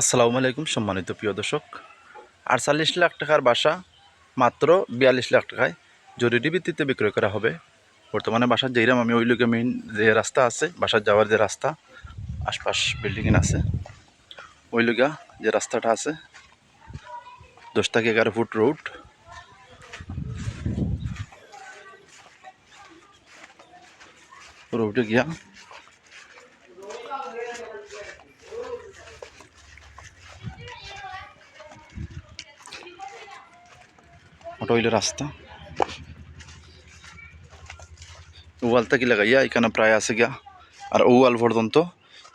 আসসালামু আলাইকুম, সম্মানিত প্রিয় দর্শক। আটচল্লিশ লাখ টাকার বাসা, মাত্র বিয়াল্লিশ লাখ টাকায় জরুরি ভিত্তিতে বিক্রয় করা হবে। বর্তমানে বাসার যেইরাম আমি ওই লোকে মেইন যে রাস্তা আছে, বাসার যাওয়ার যে রাস্তা, আশপাশ বিল্ডিং আছে, ওই লোকা যে রাস্তাটা আছে, দশ থেকে এগারো ফুট রোড রোডে গিয়া ওটা হইল রাস্তা। ওয়ালটা কি লাগাইয়া এখানে প্রায় আছে গিয়া। আর ও ওয়াল পর্যন্ত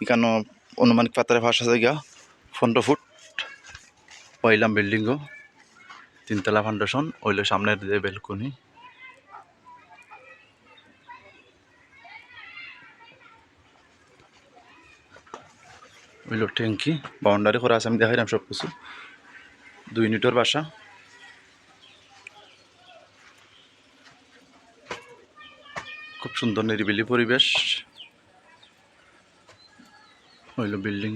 এখানে অনুমানিক পাতারে ফাঁস আছে গিয়া। পনেরো ফুট। পয়লাম বিল্ডিংও তিনতলা ফাউন্ডেশন ওইল সামনের যে বেলকনি ওইল ট্যাঙ্কি। বাউন্ডারি করা আছে, আমি দেখাইলাম সব কিছু দুই ইউনিটের বাসা। সুন্দর নিরিবিলি পরিবেশ। হইল বিল্ডিং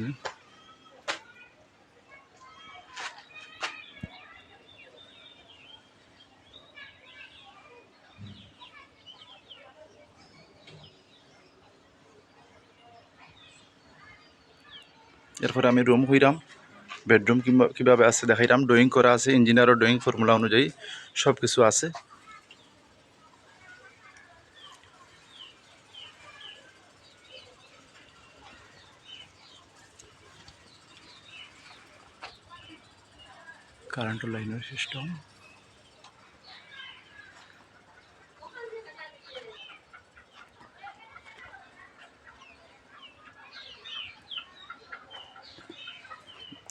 এরপরে আমি রুম হইরাম। বেডরুম কিংবা কীভাবে আছে দেখাইলাম ড্রয়িং করা আছে ইঞ্জিনিয়ারের ড্রয়িং ফর্মুলা অনুযায়ী সব কিছু আছে। কারেন্ট লাইনের সিস্টেম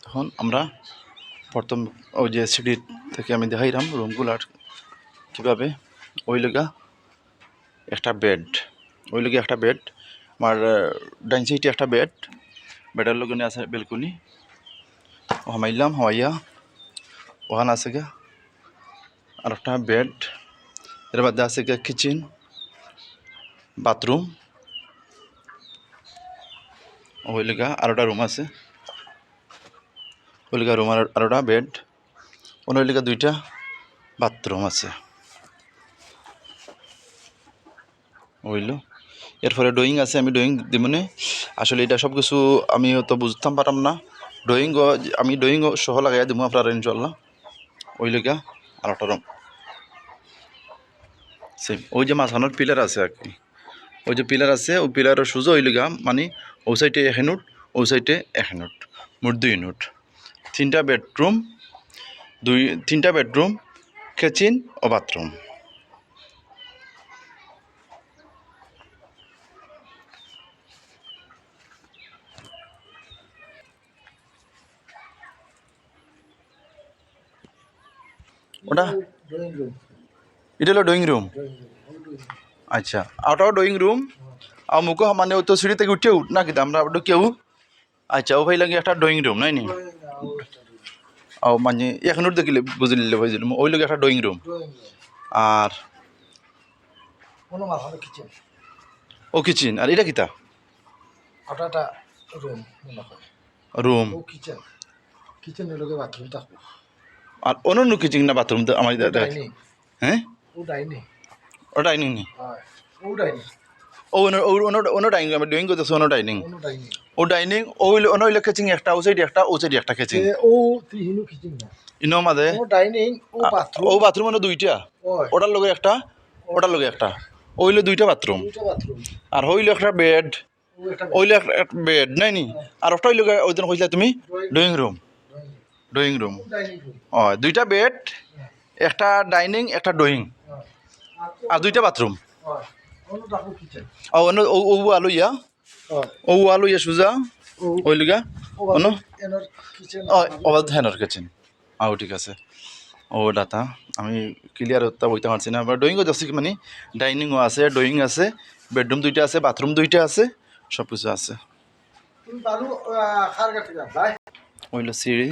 তখন আমরা প্রথম ওই যে সিডি থেকে আমি দেখাইলাম রুমগুলার কীভাবে, ওই লেগা একটা বেড ওই লেগে একটা বেড আমার ডাইন একটা বেড বেডের লগে আছে বেলকুনি হামাইলাম, হামাইয়া ওখানে আছে গিয়া, আর একটা বেড এর মধ্যে আছে গিয়া কিচেন বাথরুম ওই লেগা আরোটা রুম আছে। ওই লেগা রুম আর আরোটা বেড লেগা দুইটা বাথরুম আছে। হইল। এরপরে ড্রয়িং আছে, আমি ড্রয়িং দিমনে। আসলে এটা সব কিছু আমি তো বুঝতাম পারতাম না। ড্রয়িং আমি ড্রয়িং সহ লাগাই দিব আপনার ইনশাল্লাহ ওই আর একটা সেম ওই যে মাঝখানোর পিলার আছে আর কি। ওই যে পিলার আছে, ওই পিলারের সুযোগ ওই মানে ও সাইডে এক নোট, ও সাইডে এক নোট, মোট দুই নোট। তিনটা বেডরুম দুই, তিনটা বেডরুম কিচেন ও বাথরুম ওটা? এটা হলো ড্রয়িং রুম আচ্ছা ওটাও ড্রয়িং রুম আর মুখো মানে ও তো সিঁড়ি থেকে উঠে উঠ না কিন্তু আমরা ওটা কেউ? আচ্ছা ও ভাই লাগে একটা ড্রয়িং রুম নাই নি? ও মানে এক নোট দেখিলে বুঝে নিলে বুঝলি ওই লোক একটা ড্রয়িং রুম আর কিচেন ও কিচেন আর এটা কিতা রুম রুম কিচেন কিচেনের লগে বাথরুম থাকব আর অন্য কিচেন না বাথরুম তো আমার হ্যাঁ? ও ডাইনিং। ও ডাইনিং নি। হয় ও ডাইনিং। ও অন্য ডাইনিং আমি ড্রয়িং করতেছি অন্য ডাইনিং। ও ডাইনিং ও অন্য হইলে কিচেন একটা ও সাইড একটা ও সাইড একটা কিচেন ও তিহিনু কিচেন না। ইনো মাঝে ও ডাইনিং ও বাথরুম। ও বাথরুম মানে দুইটা। ওটার লগে একটা ওটার লগে একটা। ওইলে দুইটা বাথরুম। দুইটা বাথরুম। আর হইলে একটা বেড ওইলে একটা বেড নাই নি আর ওটা হইলে ওই দিন কইলা তুমি ড্রয়িং রুম ড্রয়িং রুম ও দুইটা বেড একটা ডাইনিং একটা ড্রয়িং আর দুইটা বাথরুম ও অন্য ও আলু ইয়া? ও। আলু ইয়া সুজা? ওই লিগা অন্য? অবাধ হ্যানার কিচেন আও ঠিক আছে। ও ডাটা আমি ক্লিয়ার হতে বইতে পারছি না আবার ড্রয়িংও যাচ্ছি মানে? ডাইনিংও আছে ড্রয়িং আছে বেডরুম দুইটা আছে বাথরুম দুইটা আছে সব কিছু আছে ওইলো সিঁড়ি।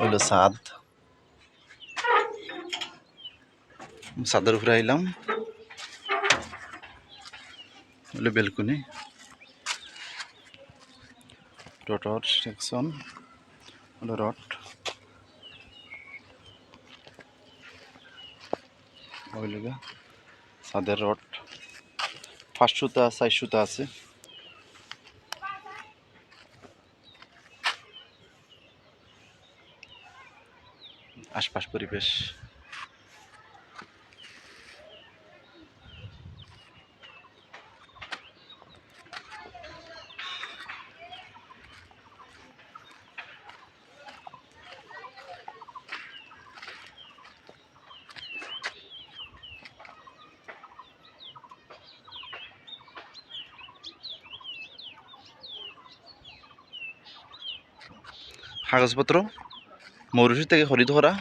হইল ছাদ ছাদের উপরে আইলাম। হলো বেলকুনি। রোডর সেকশন। হলো রড। হইল গা। ছাদের রড। ফার্স্ট সুতা সাইজ সুতা আছে। আশপাশ পরিবেশ। কাগজপত্র? মৌরুষি থেকে হরিধরা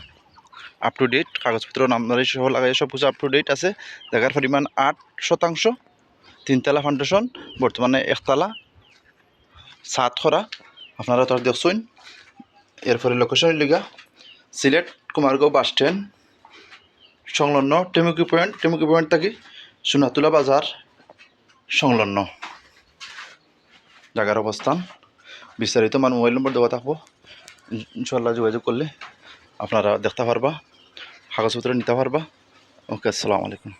আপ টু ডেট কাগজপত্র নামদারি সহ লাগাই সব কিছু আপ টু ডেট আছে। জায়গার পরিমাণ আট শতাংশ। তিনতলা ফাউন্ডেশন বর্তমানে একতলা। সাত খরা আপনারা তো দেখছেন এরপরে লোকেশন লিগা, সিলেট কুমারগাঁও বাস স্ট্যান্ড সংলগ্ন টেমুকি পয়েন্ট টেমুকি পয়েন্ট থেকে সোনাতুলা বাজার, সংলগ্ন। জায়গার অবস্থান, বিস্তারিত আমার মোবাইল নম্বর দেওয়া থাকব। ইনশাল্লাহ যোগাযোগ করলে আপনারা দেখতে পারবা কাগজপত্র নিতে পারবা। ওকে আসসালামু আলাইকুম।